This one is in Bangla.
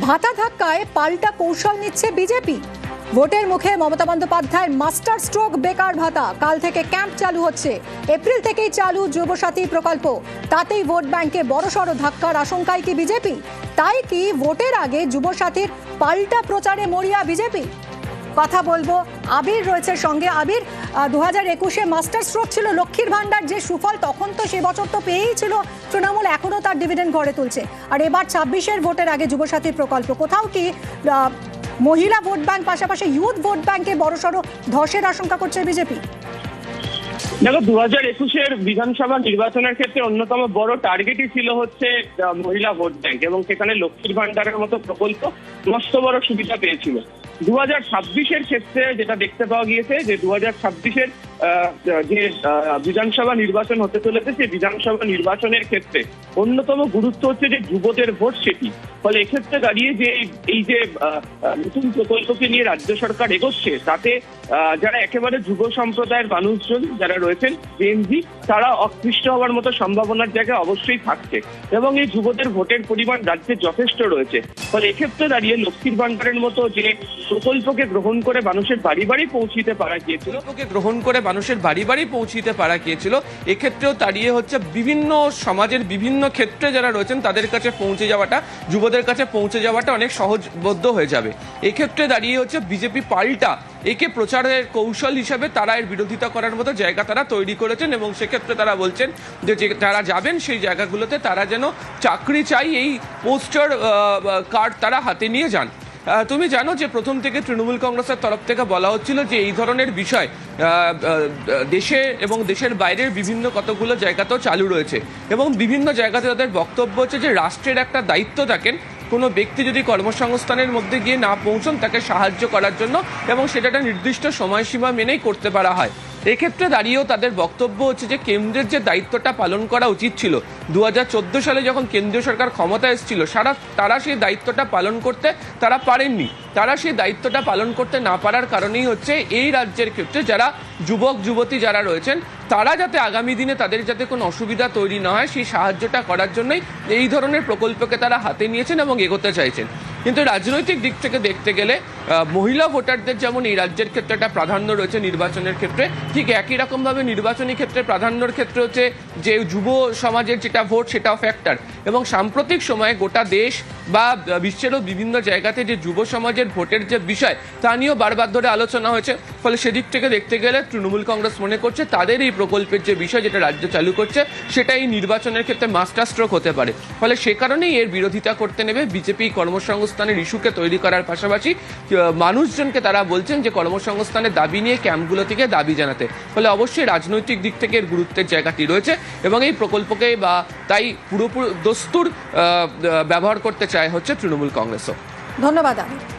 ভাতা ধাক্কায় পাল্টা কৌশল নিচ্ছে বিজেপি। ভোটের মুখে মমতা বন্দ্যোপাধ্যায়ের মাস্টার স্ট্রোক, বেকার ভাতা। কাল থেকে ক্যাম্প চালু হচ্ছে। এপ্রিল থেকেই চালু যুবসাথী প্রকল্প। তাতেই ভোট ব্যাংকে বড়সড় ধাক্কার আশঙ্কায় কি বিজেপি? তাই কি ভোটের আগে যুবসাথীর পাল্টা প্রচারে মরিয়া বিজেপি? কথা বলব আবির রয়েছে সঙ্গে। আবির দু হাজার একুশে মাস্টার স্ট্রোক ছিল লক্ষ্মীর ভান্ডার যে সুফল তখন তো সে বছর তো পেয়েই ছিল। তৃণমূল এখনও তার ডিভিডেন্ড ঘরে তুলছে। আর এবার ছাব্বিশের ভোটের আগে যুবসাথী প্রকল্প। কোথাও কি মহিলা ভোট ব্যাংক পাশাপাশি ইউথ ভোট ব্যাংকে বড়সড় ধসের আশঙ্কা করছে বিজেপি? দেখো দু হাজার একুশের বিধানসভা নির্বাচনের ক্ষেত্রে অন্যতম বড় টার্গেটই ছিল হচ্ছে মহিলা ভোট ব্যাংক। এবং সেখানে লক্ষ্মীর ভান্ডারের মতো প্রকল্প মস্ত বড় সুবিধা পেয়েছিল। দু হাজার ছাব্বিশের ক্ষেত্রে যেটা দেখতে পাওয়া গিয়েছে যে দু হাজার ছাব্বিশের যে বিধানসভা নির্বাচন হতে চলেছে, সেই বিধানসভা নির্বাচনের ক্ষেত্রে অন্যতম গুরুত্ব হচ্ছে যে যুবদের ভোট সেটি। ফলে এক্ষেত্রে দাঁড়িয়ে যে, এই- যে নতুন প্রকল্পকে নিয়ে রাজ্য সরকার এগোচ্ছে, তাতে যারা একেবারে যুব সম্প্রদায়ের মানুষজন যারা রয়েছেন জেএনজি তারা অকৃষ্ট হওয়ার মতো সম্ভাবনার জায়গায় অবশ্যই থাকছে। এবং এই যুবদের ভোটের পরিমাণ রাজ্যে যথেষ্ট রয়েছে। ফলে এক্ষেত্রে দাঁড়িয়ে লক্ষ্মীর ভান্ডারের মতো যে প্রকল্পকে গ্রহণ করে মানুষের বাড়ি বাড়ি পৌঁছিতে পারা গিয়েছিল। গ্রহণ করে মানুষের বাড়ি বাড়ি পৌঁছিতে পারা গিয়েছিল। এক্ষেত্রেও দাঁড়িয়ে হচ্ছে বিভিন্ন সমাজের বিভিন্ন ক্ষেত্রে যারা রয়েছেন, তাদের কাছে পৌঁছে যাওয়াটা, যুবদের কাছে পৌঁছে যাওয়াটা অনেক সহজবদ্ধ হয়ে যাবে। এক্ষেত্রে দাঁড়িয়ে হচ্ছে বিজেপি পাল্টা একে প্রচারের কৌশল হিসাবে তারা এর বিরোধিতা করার মতো জায়গা তারা তৈরি করেছেন এবং সেক্ষেত্রে তারা বলছেন যে যারা যাবেন সেই জায়গাগুলোতে তারা যেন চাকরি চাই, এই পোস্টার কার্ড তারা হাতে নিয়ে যান। তুমি জানো যে প্রথম থেকে তৃণমূল কংগ্রেসের তরফ থেকে বলা হচ্ছিল যে এই ধরনের বিষয় দেশে এবং দেশের বাইরের বিভিন্ন কতগুলো জায়গাতেও চালু রয়েছে এবং বিভিন্ন জায়গাতে তাদের বক্তব্য হচ্ছে যে রাষ্ট্রের একটা দায়িত্ব থাকেন, কোনো ব্যক্তি যদি কর্মসংস্থানের মধ্যে গিয়ে না পৌঁছন তাকে সাহায্য করার জন্য এবং সেটা একটা নির্দিষ্ট সময়সীমা মেনেই করতে পারা হয়। এক্ষেত্রে দাঁড়িয়েও তাদের বক্তব্য হচ্ছে যে কেন্দ্রের যে দায়িত্বটা পালন করা উচিত ছিল দু হাজার চোদ্দ সালে যখন কেন্দ্রীয় সরকার ক্ষমতা এসেছিল, সারা, তারা সেই দায়িত্বটা পালন করতে তারা পারেননি। তারা সেই দায়িত্বটা পালন করতে না পারার কারণেই হচ্ছে এই রাজ্যের ক্ষেত্রে যারা যুবক, যুবতী যারা রয়েছেন, তারা যাতে আগামী দিনে তাদের যাতে কোনো অসুবিধা তৈরি না হয়, সেই সাহায্যটা করার জন্যই এই ধরনের প্রকল্পকে তারা হাতে নিয়েছেন এবং এগোতে চাইছেন। কিন্তু রাজনৈতিক দিক থেকে দেখতে গেলে মহিলা ভোটারদের যেমন এই রাজ্যের ক্ষেত্রে একটা প্রাধান্য রয়েছে নির্বাচনের ক্ষেত্রে, ঠিক একই রকমভাবে নির্বাচনী ক্ষেত্রে প্রাধান্যর ক্ষেত্রে হচ্ছে যে যুব সমাজের যেটা ভোট সেটাও ফ্যাক্টর এবং সাম্প্রতিক সময়ে গোটা দেশ বা বিশ্বেরও বিভিন্ন জায়গাতে যে যুব সমাজের ভোটের যে বিষয়, তা নিয়েও বারবার ধরে আলোচনা হয়েছে। ফলে সেদিক থেকে দেখতে গেলে তৃণমূল কংগ্রেস মনে করছে তাদের এই প্রকল্পের যে বিষয় যেটা রাজ্য চালু করছে, সেটা এই নির্বাচনের ক্ষেত্রে মাস্টার স্ট্রোক হতে পারে। ফলে সে কারণেই এর বিরোধিতা করতে নেবে বিজেপি কর্মসংস্থানের ইস্যুকে তৈরি করার পাশাপাশি মানুষজনকে তারা বলছেন যে কর্মসংস্থানের দাবি নিয়ে ক্যাম্পগুলো থেকে দাবি জানাতে। ফলে অবশ্যই রাজনৈতিক দিক থেকে এর গুরুত্বের জায়গাটি রয়েছে এবং এই প্রকল্পকে বা তাই পুরোপুরি দস্তুর ব্যবহার করতে চায় হচ্ছে তৃণমূল কংগ্রেসও। ধন্যবাদ আবির